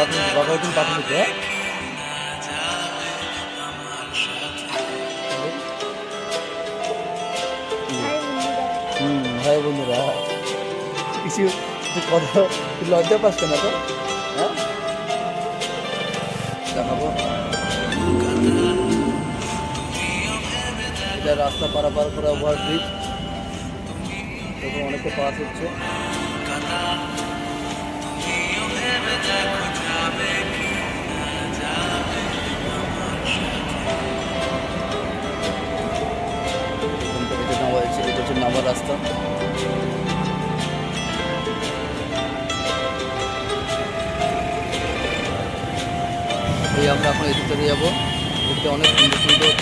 বাবা একদিন পাঠিয়ে হ্যাঁ হুম, ভাই বন্ধুরা। কিছু কথা লজ্জা পাস কেন তো? হ্যাঁ? দেখাবো এটা রাস্তা পারাপার করা ওভার ব্রিজ। এরকম অনেকে পাস হচ্ছে। নামার রাস্তা এই আমরা এখন এদিকটা দিয়ে যাব। এদিকে অনেক সুন্দর সুন্দর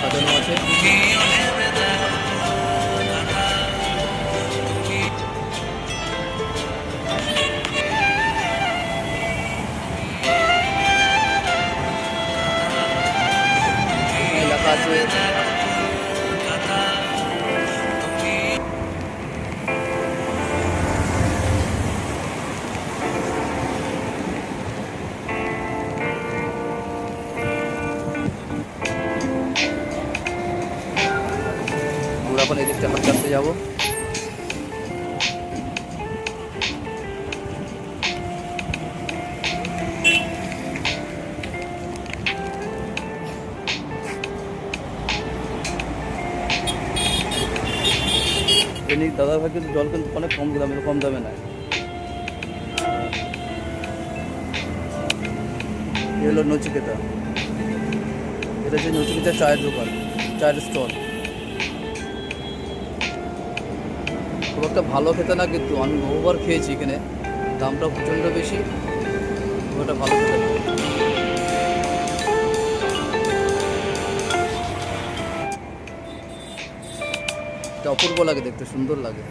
সাজানো আছে। এখানে লেখা আছে আমরা এখন এদিকটা হাঁটতে হাঁটতে যাব এমনি দাদা ভাই কিন্তু জল কিন্তু অনেক কম দামে কম দামে নেয়। এ হলো নচিকেতা। এটা হচ্ছে নচিকেতা চায়ের দোকান, চায়ের স্টল। খুব একটা ভালো খেতে না, কিন্তু আমি বহুবার খেয়েছি এখানে। দামটা প্রচণ্ড বেশি, খুব একটা ভালো খেতে না। এটা অপূর্ব লাগে, দেখতে সুন্দর লাগে।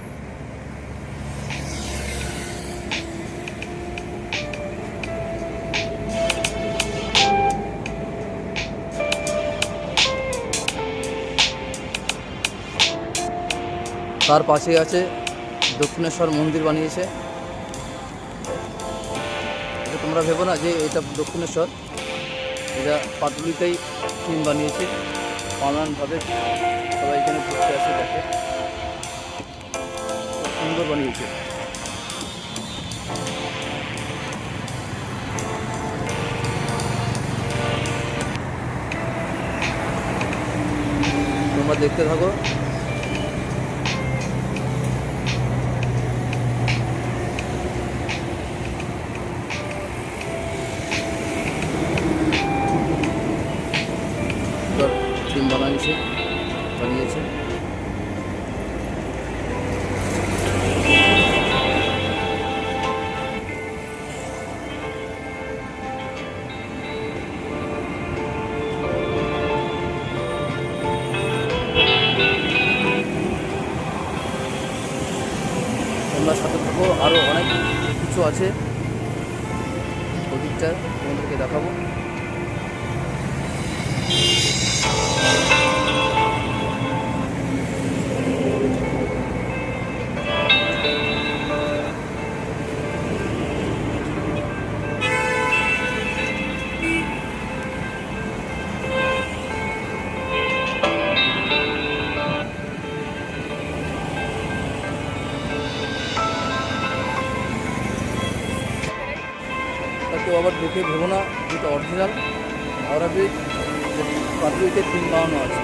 তার পাশেই আছে দক্ষিণেশ্বর মন্দির বানিয়েছে। এটা তোমরা ভেবো না যে এটা দক্ষিণেশ্বর। এটা পাটুলিতেই থিম বানিয়েছে। পার্মানেন্টভাবে সবাই এখানে ঘুরতে আসে দেখে। সুন্দর বানিয়েছে। তোমরা দেখতে থাকো। বানিয়েছে বানিয়েছে। তোমরা সাথে থাকো আরও অনেক কিছু আছে। ওদিকটা তোমাদেরকে দেখাবো। কেউ আবার দেখে ভেবো না যেটা অরিজিনাল হাওড়া ব্রিজ পাটুরিতে তিন বাউন্ন আছে।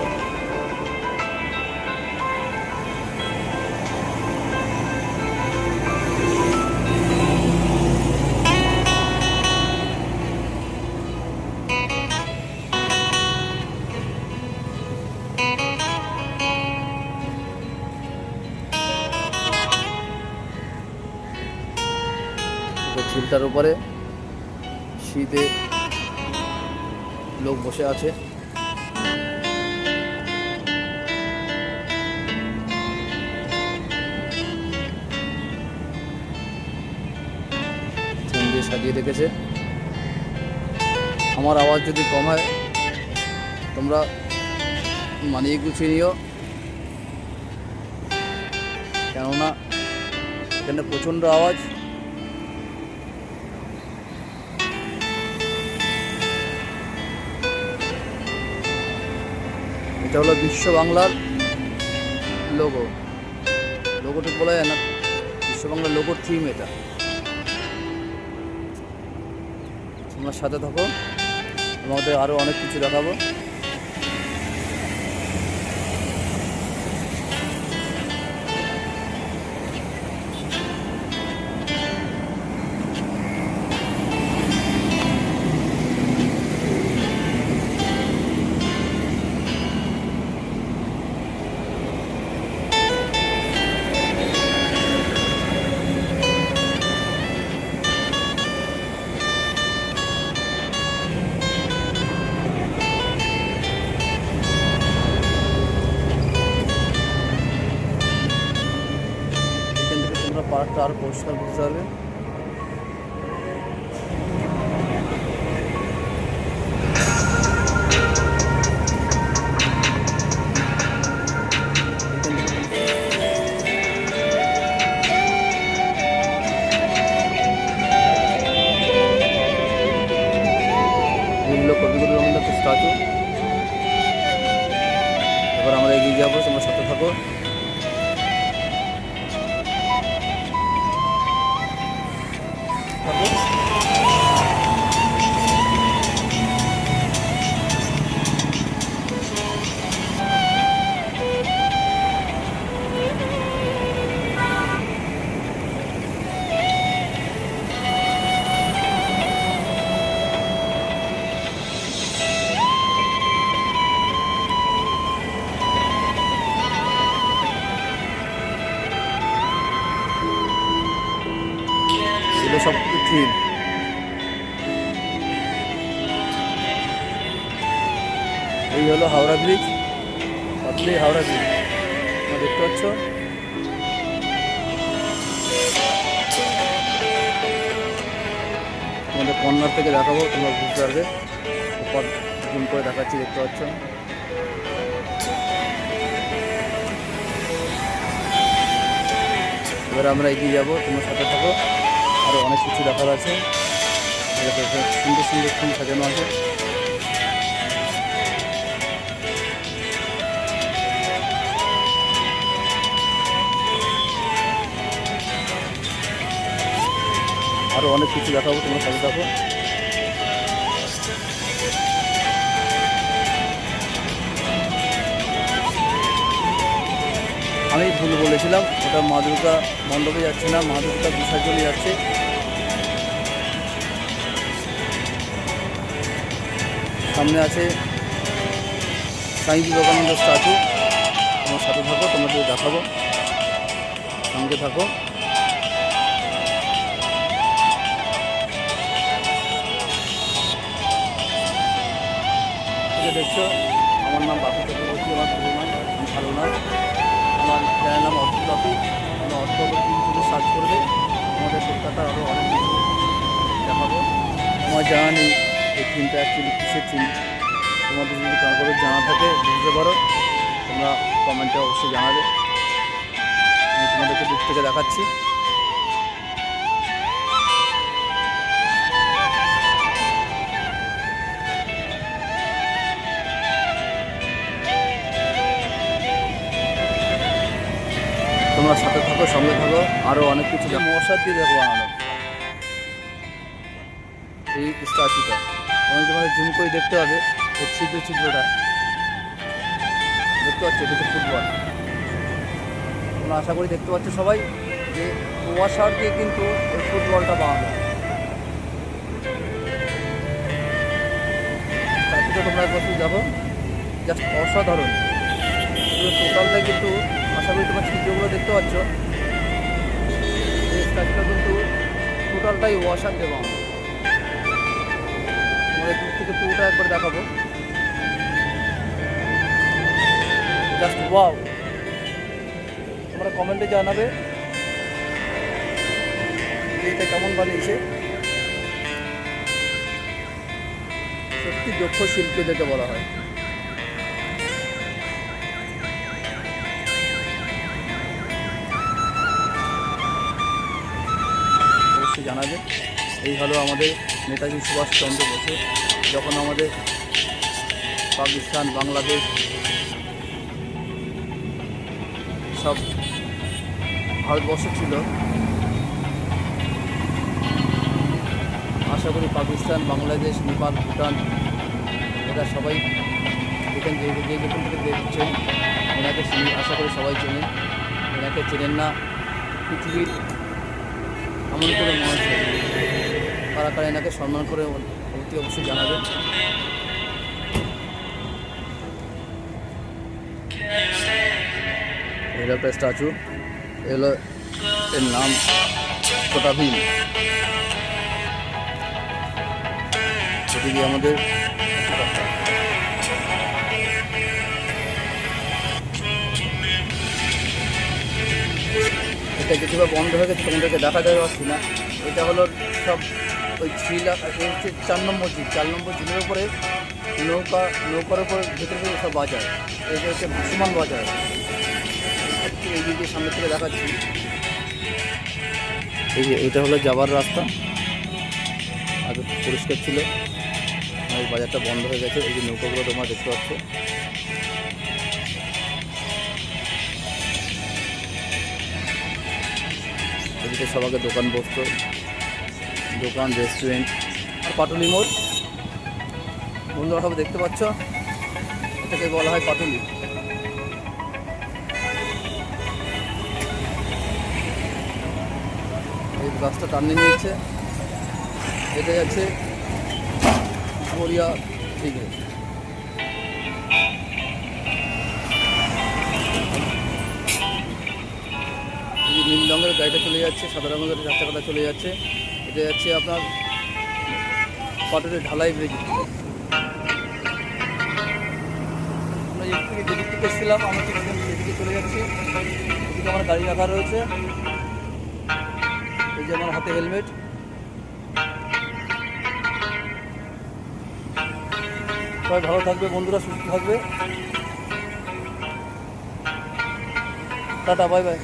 ঝিলটার উপরে শীতে লোক বসে আছে। সাজিয়ে রেখেছে আমার আওয়াজ যদি কম হয়, তোমরা মানিয়ে গুছিয়ে নিও। কেননা, এখানে প্রচণ্ড আওয়াজ। এটা হলো বিশ্ব বাংলার লোগো লোগোটা বলা যায় না? বিশ্ব বাংলার লোগোর থিম এটা। তোমার সাথে থাকো আমাদের আরও অনেক কিছু দেখাবো। আরও পরিষ্কার বুঝতে হবে। কবিগুরু রবীন্দ্রনাথ স্ট্যাচু এবার আমরা এগিয়ে যাব তোমার সাথে থাকো। এগুলো সব কিছু থিম এই হলো হাওড়া ব্রিজ আপনি হাওড়া ব্রিজ। দেখতে পাচ্ছ? তোমাদের কর্নার থেকে দেখাবো, তোমরা বুঝতে পারবে। জুম করে দেখাচ্ছি, দেখতে পাচ্ছ? এবার আমরা এগিয়ে যাব, তোমার সাথে থাকো। আরও অনেক কিছু দেখার আছে। সুন্দর সুন্দর ফুল সাজানো আছে। আরও অনেক কিছু দেখাবো, তোমার সাথে থাকো। আমি ভুল বলেছিলাম, ওটা মা দুর্গা মণ্ডপে যাচ্ছে না, মা দুর্গা বিসর্জনে যাচ্ছে। সামনে আছে স্বামী বিবেকানন্দ স্ট্যাচু। তোমার সাথে থাকো, তোমাদের দেখাবো। সঙ্গে থাকো। দেখছ, আমার নাম বাপু চক্রবর্তী, আমার পুরো নাম ভালো নাম। আমার চ্যানেল নাম অর্থ বাপু। আমার অর্থ বাপু সার্চ করবে। আমাদের কলকাতার আরও অনেক কিছু দেখাবো। আমার জানা নেই এই থিমটা অ্যাকচুয়ালি কিসের থিম তোমাদের যদি কারও জানা থাকে, বুঝতে পারো। তোমরা কমেন্টে অবশ্যই জানাবে। আমি তোমাদেরকে দূর থেকে দেখাচ্ছি। তোমরা সাথে থাকো, সঙ্গে থাকো। আরও অনেক কিছু মশার দিয়ে দেখো বানানো। এই স্ট্যাচুটা আমি তোমাদের জুম করে দেখতে হবে এই ছিদ্র ছিদ্রটা। দেখতে পাচ্ছ, এটা ফুটবল তোমরা আশা করি দেখতে পাচ্ছ সবাই যে ওয়াশার দিয়ে কিন্তু এই ফুটবলটা বানানো স্ট্যাচুটা তোমরা একবার যাব। জাস্ট অসাধারণ। টোটালটা কিন্তু আশা করি তোমার ছিদ্রগুলো দেখতে পাচ্ছ। কিন্তু টোটালটাই ওয়াশার দেওয়া। তোমাদের দূর থেকে পুরোটা একবার দেখাবো। জাস্ট ওয়াও তোমরা কমেন্টে জানাবে এইটা কেমন বানিয়েছে। সত্যি দক্ষ শিল্পী যেটা বলা হয়। এই হলো আমাদের নেতাজি সুভাষচন্দ্র বসু। যখন আমাদের পাকিস্তান, বাংলাদেশ সব ভারতবর্ষ ছিল, আশা করি পাকিস্তান, বাংলাদেশ, নেপাল, ভুটান, এরা সবাই এখান যে যেখান থেকে দেখছেন চিনি, আশা করি সবাই চেনেন। এনাকে চেনেন না, পৃথিবীর এমন কোনো মানুষ কারা কারা এনাকে সম্মান করে অতি অবশ্যই জানাবেন এর একটা স্ট্যাচু এগুলো এর নাম ছোটা ভীম আমাদের এটা যেগুলো বন্ধ হয়ে গেছে তোমাদেরকে দেখা যায় পাচ্ছি না। এটা হলো সব ওই ঝিল চার নম্বর ঝিল, চার নম্বর ঝিলের উপরে নৌকা, নৌকার উপরে ভেতরে ভেতরে সব বাজার এটা হচ্ছে ভাসমান বাজার। এই দিকে সামনে থেকে দেখাচ্ছি। এই যে এটা হলো যাবার রাস্তা। আগে পরিষ্কার ছিল। এই বাজারটা বন্ধ হয়ে গেছে। এই যে নৌকাগুলো তোমরা দেখতে পাচ্ছ। এদিকে সবাইকে দোকান বসতো। দোকান রেস্টুরেন্ট আর পাটুলি মোড়। বন্ধুরা দেখতে পাচ্ছ? এটাকে বলা হয় পাটুলি। এই রাস্তা টার্নিং নিচ্ছে এটা যাচ্ছে গড়িয়া দিকে নীল রঙের গাড়িটা চলে যাচ্ছে, সাদা রঙের চাকাটা চলে যাচ্ছে। এটা যাচ্ছে আপনার পাটুরের ঢালাই ব্রিজ আমরা এদিক থেকে যেদিক থেকে এসেছিলাম, আমরা ঠিক এদিকে চলে যাচ্ছি। এদিকে আমার গাড়ি রাখা রয়েছে। এই যে আমার হাতে হেলমেট। সবাই ভালো থাকবে, বন্ধুরা সুস্থ থাকবে। Tata, bye bye.